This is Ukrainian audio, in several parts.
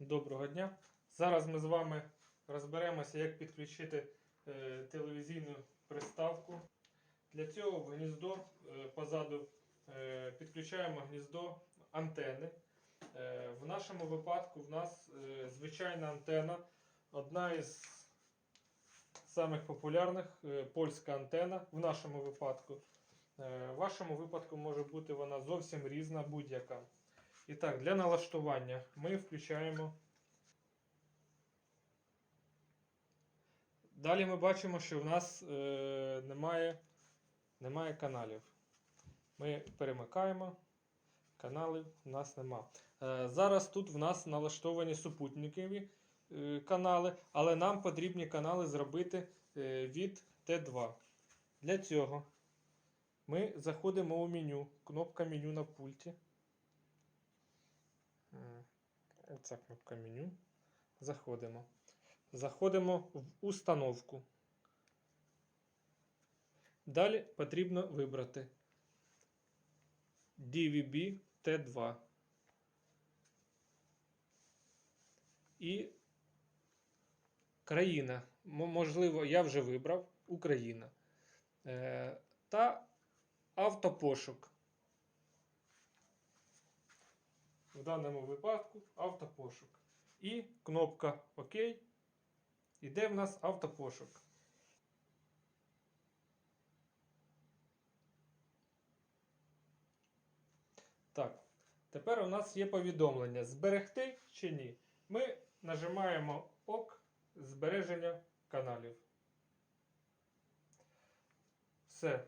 Доброго дня. Зараз ми з вами розберемося, як підключити е, телевізійну приставку. Для цього в гніздо е, позаду е, підключаємо гніздо антени. Е, в нашому випадку в нас е, звичайна антена, одна із самих популярних е, польська антена в нашому випадку. Е, в вашому випадку може бути вона зовсім різна, будь-яка. І так, для налаштування ми включаємо. Далі ми бачимо, що в нас е, немає, немає каналів. Ми перемикаємо. Каналів у нас нема. Е, зараз тут в нас налаштовані супутникові е, канали, але нам потрібні канали зробити е, від Т2. Для цього ми заходимо у меню, кнопка меню на пульті. Оця кнопка меню. Заходимо. Заходимо в установку. Далі потрібно вибрати DVB T2. І країна. Можливо, я вже вибрав Україна. Е, та автопошук. В даному випадку автопошук. І кнопка ОК. Іде в нас автопошук. Так, тепер у нас є повідомлення: зберегти чи ні. Ми нажимаємо ОК збереження каналів. Все.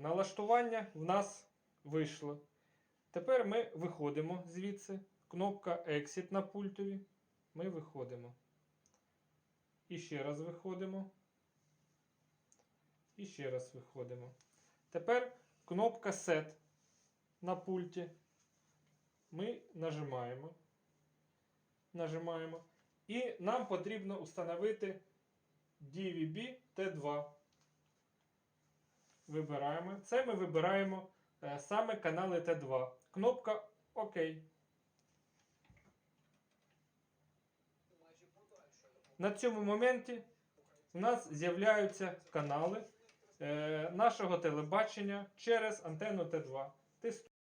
Налаштування в нас вийшло. Тепер ми виходимо звідси. Кнопка Exit на пультові. Ми виходимо. І ще раз виходимо. І ще раз виходимо. Тепер кнопка Set на пульті. Ми нажимаємо. Нажимаємо. І нам потрібно установити DVB T2. Вибираємо. Це ми вибираємо е, саме канали Т2. Кнопка ОК. На цьому моменті у нас з'являються канали е, нашого телебачення через антенну Т2. Тестуємо.